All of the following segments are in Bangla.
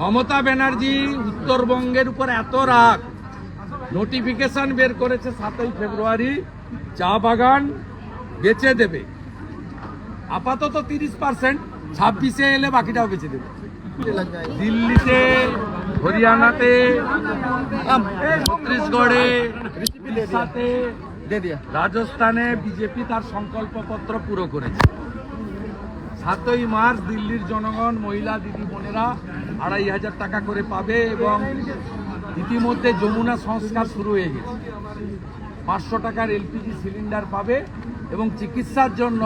মমতা ব্যানার্জি উত্তরবঙ্গের উপর এত রাগ। নোটিফিকেশন বের করেছে সাতই ফেব্রুয়ারি। চা বাগান বেচে দেবে। আপাতত তিরিশ পার্সেন্ট ছাব্বিশে এলে বাকিটাও বেচে দেবে। দিল্লিতে হরিয়ানাতে ছত্তিশগড়ে রাজস্থানে বিজেপি তার সংকল্পপত্র পুরো করেছে। সাতই মার্চ দিল্লির জনগণ, মহিলা, দিদি বোনেরা আড়াই হাজার টাকা করে পাবে এবং ইতিমধ্যে যমুনা সংস্কার শুরু হয়ে গেছে। পাঁচশো টাকার এলপিজি সিলিন্ডার পাবে এবং চিকিৎসার জন্য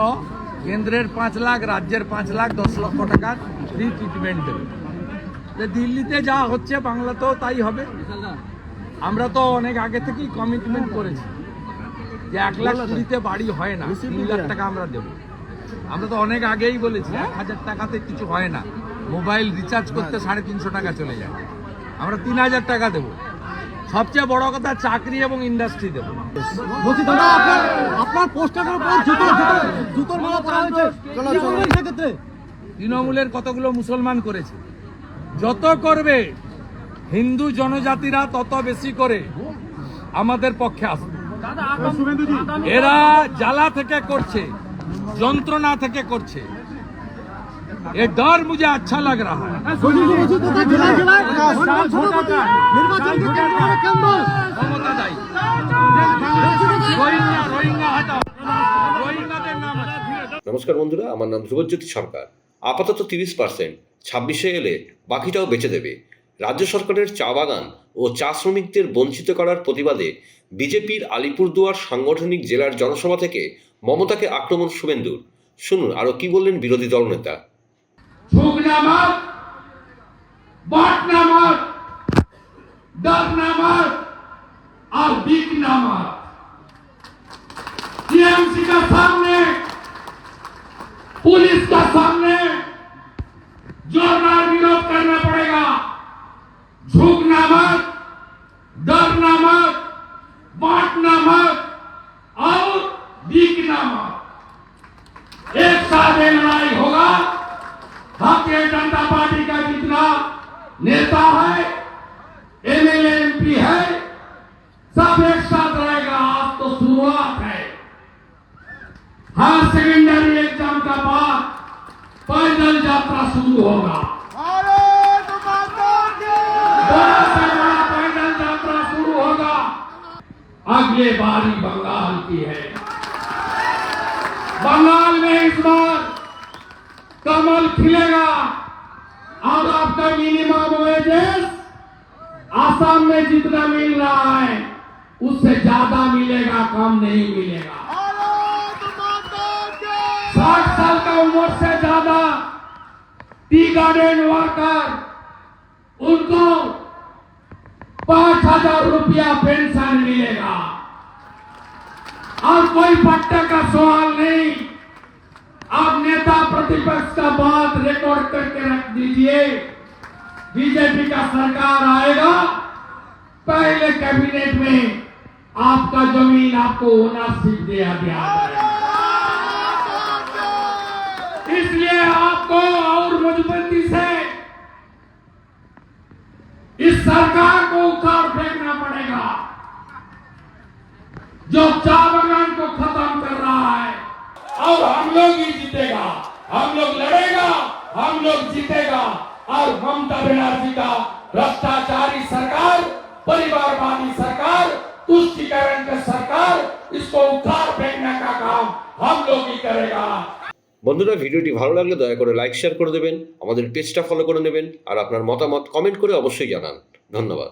কেন্দ্রের পাঁচ লাখ, রাজ্যের পাঁচ লাখ, দশ লক্ষ টাকার ফ্রি ট্রিটমেন্ট দেবে। তো দিল্লিতে যা হচ্ছে, বাংলাতেও তাই হবে। আমরা তো অনেক আগে থেকেই কমিটমেন্ট করেছি যে এক লাখ কুড়িতে বাড়ি হয় না, তিন লাখ টাকা আমরা দেবো। আমরা তো অনেক আগেই বলেছি এক হাজার টাকাতে কিছু হয় না। মোবাইল রিচার্জ করতে সাড়ে তিনশো টাকা চলে যায়। আমরা তিন হাজার টাকা দেবো। সবচেয়ে বড় কথা চাকরি এবং ইন্ডাস্ট্রি দেবো। বলছি দাদা আপনার আপনার পোস্টারের উপর জুতো জুতো জুতোর মালা পরা হয়েছে। সেক্ষেত্রে? তৃণমূলের কতগুলো মুসলমান করেছে? যত করবে হিন্দু জনজাতিরা তত বেশি করে আমাদের পক্ষে আসবে। এরা জ্বালা থেকে করছে। যন্ত্রণা থেকে করছে আচ্ছা है ক্ষমতা দায়ী রোহিঙ্গা রোহিঙ্গা হটাও রোহিঙ্গাদের নাম নমস্কার বন্ধুরা আমার নাম ধ্রুবজ্যোতি সরকার আপাতত তিরিশ পার্সেন্ট ছাব্বিশে এলে বাকিটাও বেঁচে দেবে রাজ্য সরকারের চা বাগান ও চা শ্রমিকদের বঞ্চিত করার প্রতিবাদে বিজেপির আলিপুরদুয়ার সাংগঠনিক জেলার জনসভা থেকে মমতাকে আক্রমণ শুভেন্দুর শুনুন, আরও কি বললেন বিরোধী দলনেতা? নামাজ एक साथ ये लड़ाई होगा। भारतीय जनता पार्टी का जितना नेता है एमएलए एमपी है सब एक साथ रहेगा। आज तो शुरुआत है। हर सेकेंडरी एग्ज़ाम का बाद पैदल यात्रा शुरू होगा। बड़ा से बड़ा पैदल यात्रा शुरू होगा। अगले बारी बंगाल की है। बंगाल में इस बार कमल खिलेगा। और आपका मिनिमम वेजेस आसाम में जितना मिल रहा है, उससे ज़्यादा मिलेगा, कम नहीं मिलेगा। साठ साल का उम्र से ज़्यादा टी गार्डन वर्कर उनको पाँच हज़ार रुपया पेंशन मिलेगा। और कोई पट्टे का सवाल नहीं। आप नेता प्रतिपक्ष का बात रिकॉर्ड करके रख दीजिए। बीजेपी का सरकार आएगा, पहले कैबिनेट में आपका ज़मीन आपको ओनरशिप दिया दिया गया इसलिए आपको और मजबूती से इस सरकार जीतेगा हम लोग लड़ेगा हम लोग जीतेगा और ममता बनर्जी का भ्रष्टाचारी सरकार परिवारवादी सरकार तुष्टिकरण का सरकार इसको उखाड़ फेंकने का काम हम लोग ही करेगा বন্ধুরা ভিডিওটি ভালো লাগলে দয়া করে লাইক শেয়ার করে দেবেন আমাদের পেজটা ফলো করে নেবেন আর আপনার মতামত কমেন্ট করে অবশ্যই জানান ধন্যবাদ